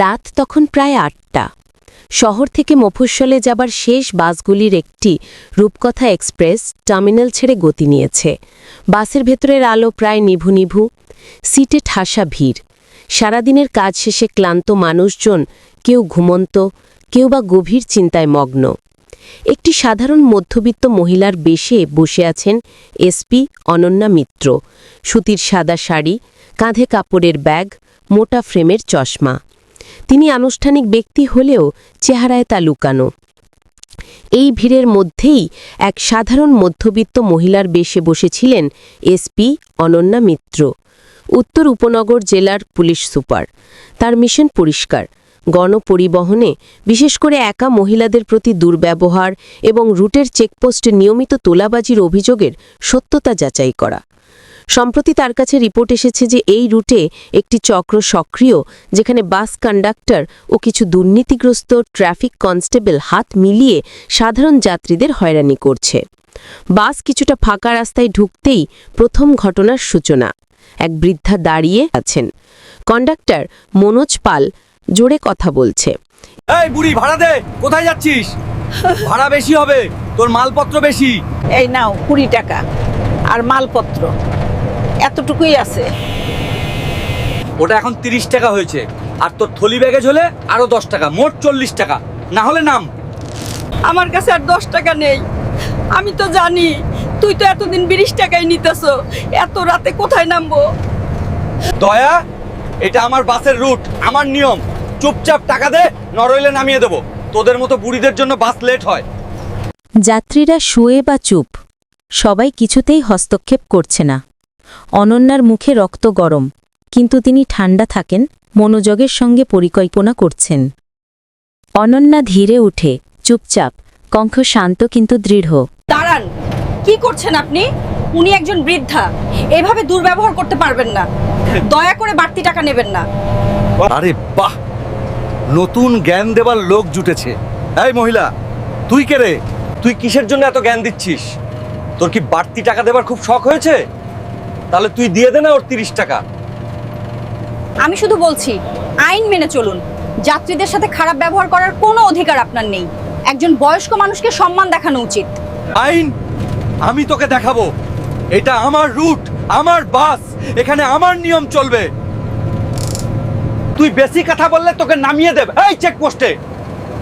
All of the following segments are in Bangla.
রাত তখন প্রায় আটটা। শহর থেকে মফস্বলে যাবার শেষ বাসগুলির একটি রূপকথা এক্সপ্রেস টার্মিনাল ছেড়ে গতি নিয়েছে। বাসের ভেতরের আলো প্রায় নিভু নিভু, সিটে ঠাসা ভিড়। সারাদিনের কাজ শেষে ক্লান্ত মানুষজন, কেউ ঘুমন্ত, কেউ বা গভীর চিন্তায় মগ্ন। একটি সাধারণ মধ্যবিত্ত মহিলার বেশে বসে আছেন এসপি অনন্যা মিত্র। সুতির সাদা শাড়ি, কাঁধে কাপড়ের ব্যাগ, মোটা ফ্রেমের চশমা। তিনি আনুষ্ঠানিক ব্যক্তি হলেও চেহারায় তা লুকানো। এই ভিড়ের মধ্যেই এক সাধারণ মধ্যবিত্ত মহিলার বেশে বসেছিলেন এসপি অনন্যা মিত্র, উত্তর উপনগর জেলার পুলিশ সুপার। তার মিশন পরিষ্কার, গণপরিবহনে বিশেষ করে একা মহিলাদের প্রতি দুর্ব্যবহার এবং রুটের চেকপোস্টে নিয়মিত তোলাবাজির অভিযোগের সত্যতা যাচাই করা। সম্প্রতি তার কাছে রিপোর্ট এসেছে যে এই রুটে একটি চক্র সক্রিয় যেখানে বাস কন্ডাক্টর ও কিছু দুর্নীতিগ্রস্ত ট্রাফিক কনস্টেবল হাত মিলিয়ে সাধারণ যাত্রীদের হয়রানি করছে। বাস কিছুটা ফাঁকা রাস্তায় ঢুকতেই প্রথম ঘটনার সূচনা। এক বৃদ্ধা দাঁড়িয়ে আছেন। কন্ডাক্টর মনোজ পাল জোরে কথা বলছে। এই বুড়ি ভাড়া দে কোথায় যাচ্ছিস? ভাড়া বেশি হবে তোর মালপত্র বেশি। এই নাও কুড়ি টাকা আর মালপত্র। এতটুকুই আছে। ওটা এখন তিরিশ টাকা হয়েছে। আর তোর থলি ব্যাগেজ হলে আরও দশ টাকা মোট চল্লিশ টাকা। না হলে নাম। আমার কাছে আর দশ টাকা নেই। আমি তো জানি তুই তো এতদিন বিরিশ টাকাই নিতেছ। এত রাতে কোথায় নামবো? দয়া এটা আমার বাসের রুট আমার নিয়ম। চুপচাপ টাকা দে নরইলে নামিয়ে দেবো। তোদের মতো বুড়িদের জন্য বাস লেট হয়। যাত্রীরা শুয়ে বা চুপ। সবাই কিছুতেই হস্তক্ষেপ করছে না। অনন্যার মুখে রক্ত গরম কিন্তু তিনি ঠান্ডা থাকেন মনোযোগের সঙ্গে পরিকল্পনা করছেন। অনন্যা ধীরে উঠে চুপচাপ কঙ্খ শান্ত কিন্তু দৃঢ়। দাঁড়ান কি করছেন আপনি? উনি একজন বৃদ্ধা এভাবে দুর্ব্যবহার করতে পারবেন না। দয়া করে বাড়তি টাকা নেবেন না। আরে বাহ! নতুন জ্ঞান দেবার লোক জুটেছে। এই মহিলা তুই কে রে? তুই কিসের জন্য এত জ্ঞান দিচ্ছিস? তোর কি বাড়তি টাকা দেবার খুব শখ হয়েছে? তাহলে তুই দিয়ে দে না ওর তিরিশ টাকা। আমি শুধু বলছি আইন মেনে চলুন। যাত্রীদের সাথে খারাপ ব্যবহার করার কোনো অধিকার আপনার নেই। একজন বয়স্ক মানুষকে সম্মান দেখানো উচিত। আইন আমি তোকে দেখাবো। এটা আমার রুট আমার বাস এখানে আমার নিয়ম চলবে। তুই বেশি কথা বললে তোকে নামিয়ে দেবে। এই চেকপোস্টে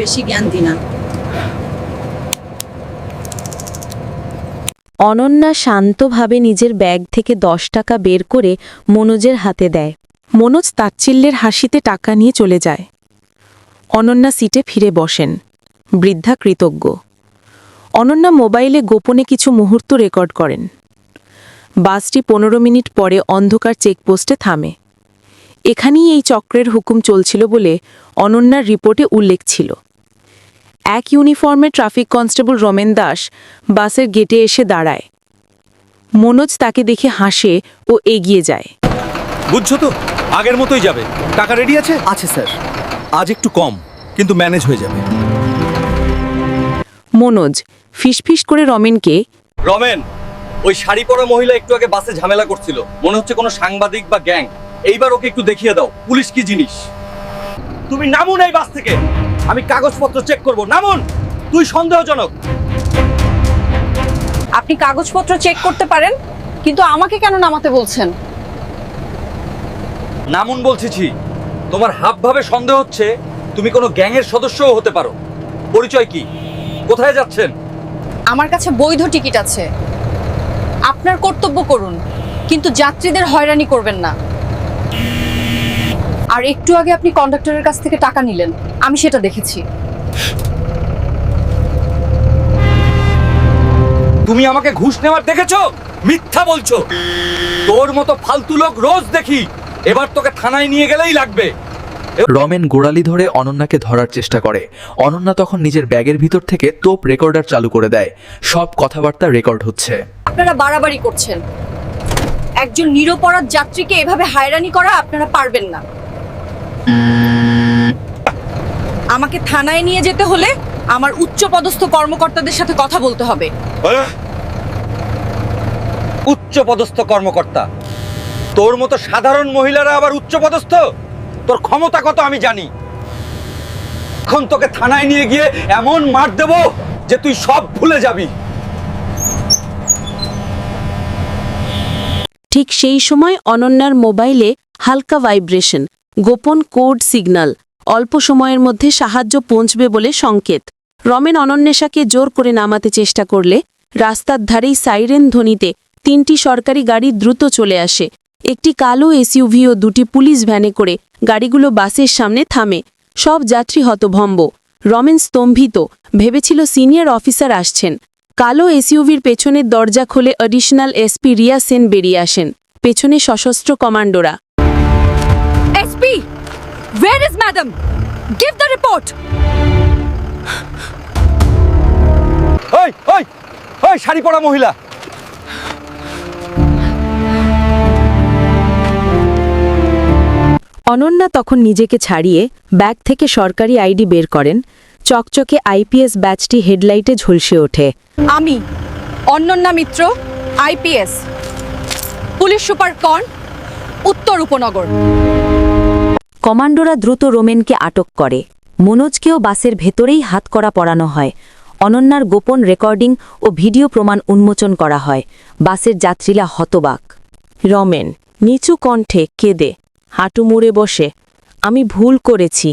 বেশি জ্ঞান দিনা। অনন্যা শান্তভাবে নিজের ব্যাগ থেকে দশ টাকা বের করে মনোজের হাতে দেয়। মনোজ তাচ্ছিল্যের হাসিতে টাকা নিয়ে চলে যায়। অনন্যা সিটে ফিরে বসেন। বৃদ্ধা কৃতজ্ঞ। অনন্যা মোবাইলে গোপনে কিছু মুহূর্ত রেকর্ড করেন। বাসটি পনেরো মিনিট পরে অন্ধকার চেকপোস্টে থামে। এখানেই এই চক্রের হুকুম চলছিল বলে অনন্যার রিপোর্টে উল্লেখ ছিল। এক ইউনিফর্মে ট্রাফিক কনস্টেবল রমেন দাস বাসের গেটে এসে দাঁড়ায়। মনোজ তাকে দেখে হাসে ও এগিয়ে যায়। বুঝছ তো? আগের মতোই যাবে। টাকা রেডি আছে? আছে স্যার। আজ একটু কম কিন্তু ম্যানেজ হয়ে যাবে। মনোজ ফিসফিস করে রমেনকে রমেন ওই শাড়ি পরা মহিলা একটু আগে বাসে ঝামেলা করছিল। মনে হচ্ছে কোনো সাংবাদিক বা গ্যাং। এইবার ওকে একটু দেখিয়ে দাও পুলিশ কি জিনিস? তুমি নামুন এই বাস থেকে। আমি কাগজপত্র চেক করব। নামুন তুই সন্দেহজনক। আপনি কাগজপত্র চেক করতে পারেন কিন্তু আমাকে কেন নামাতে বলছেন? নামুন বলছিছি তোমার হাব ভাবে সন্দেহ হচ্ছে তুমি কোনো গ্যাংয়ের সদস্যও হতে পারো। পরিচয় কি? কোথায় যাচ্ছেন? আমার কাছে বৈধ টিকিট আছে। আপনার কর্তব্য করুন কিন্তু যাত্রীদের হয়রানি করবেন না। আর একটু আগে আপনি কন্ডাক্টরের কাছ থেকে টাকা নিলেন। আমি সেটা দেখেছি। তুমি আমাকে ঘুষ নেওয়ার দেখেছ? মিথ্যা বলছো। তোর মতো ফালতু লোক রোজ দেখি। এবার তোকে থানায় নিয়ে গেলেই লাগবে। রমেন গোড়ালি ধরে অনন্যাকে ধরার চেষ্টা করে। অনন্যা তখন নিজের ব্যাগের ভিতর থেকে তোপ রেকর্ডার চালু করে দেয়। সব কথাবার্তা রেকর্ড হচ্ছে। আপনারা বাড়াবাড়ি করছেন। একজন নিরপরাধ যাত্রীকে এভাবে হয়রানি করা আপনারা পারবেন না। আমাকে থানায় নিয়ে যেতে হলে আমার উচ্চপদস্থ কর্মকর্তাদের সাথে কথা বলতে হবে। উচ্চ পদস্থ কর্মকর্তা? তোর মতো সাধারণ মহিলারা আবার উচ্চ পদস্থ তোর ক্ষমতা কত আমি জানি। এখন তোকে থানায় নিয়ে গিয়ে এমন মার দেব যে তুই সব ভুলে যাবি। ঠিক সেই সময় অনন্যার মোবাইলে হালকা ভাইব্রেশন। গোপন কোড সিগন্যাল অল্প সময়ের মধ্যে সাহায্য পৌঁছবে বলে সংকেত। রমেন অনন্বেষাকে জোর করে নামাতে চেষ্টা করলে রাস্তার ধারেই সাইরেন ধ্বনিতে তিনটি সরকারি গাড়ি দ্রুত চলে আসে। একটি কালো এসইউভি ও দুটি পুলিশ ভ্যানে করে গাড়িগুলো বাসের সামনে থামে। সব যাত্রী হতভম্ব। রমেন স্তম্ভিত। ভেবেছিল সিনিয়র অফিসার আসছেন। কালো এসইউভির পেছনের দরজা খুলে অ্যাডিশনাল এসপি রিয়া সেন বেরিয়ে আসেন। পেছনে সশস্ত্র কমান্ডোরা। SP where is madam give the report ওই ওই ওই শাড়ি পরা মহিলা। অনন্যা তখন নিজেকে ছাড়িয়ে ব্যাগ থেকে সরকারি আইডি বের করেন। চকচকে আইপিএস ব্যাচটি হেডলাইটে ঝলসে ওঠে। আমি Ananya Mitra IPS police super corn উত্তর উপনগর। কমান্ডোরা দ্রুত রোমেনকে আটক করে। মনোজকেও বাসের ভেতরেই হাতকড়া পরানো হয়। অনন্যার গোপন রেকর্ডিং ও ভিডিও প্রমাণ উন্মোচন করা হয়। বাসের যাত্রীরা হতবাক। রমেন নিচু কণ্ঠে কেঁদে হাঁটু মুড়ে বসে আমি ভুল করেছি।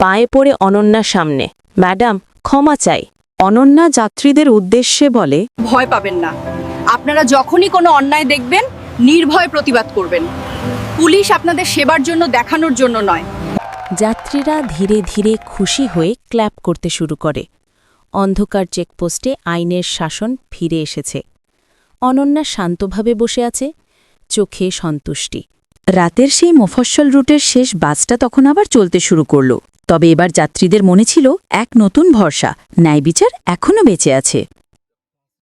পায়ে পড়ে অনন্যার সামনে। ম্যাডাম ক্ষমা চাই। অনন্যা যাত্রীদের উদ্দেশ্যে বলে ভয় পাবেন না। আপনারা যখনই কোনো অন্যায় দেখবেন নির্ভয় প্রতিবাদ করবেন। পুলিশ আপনাদের সেবার জন্য, দেখানোর জন্য নয়। যাত্রীরা ধীরে ধীরে খুশি হয়ে ক্ল্যাপ করতে শুরু করে। অন্ধকার চেকপোস্টে আইনের শাসন ফিরে এসেছে। অনন্যা শান্তভাবে বসে আছে, চোখে সন্তুষ্টি। রাতের সেই মফস্বল রুটের শেষ বাসটা তখন আবার চলতে শুরু করল। তবে এবার যাত্রীদের মনে ছিল এক নতুন ভরসা ন্যায় বিচার এখনও বেঁচে আছে।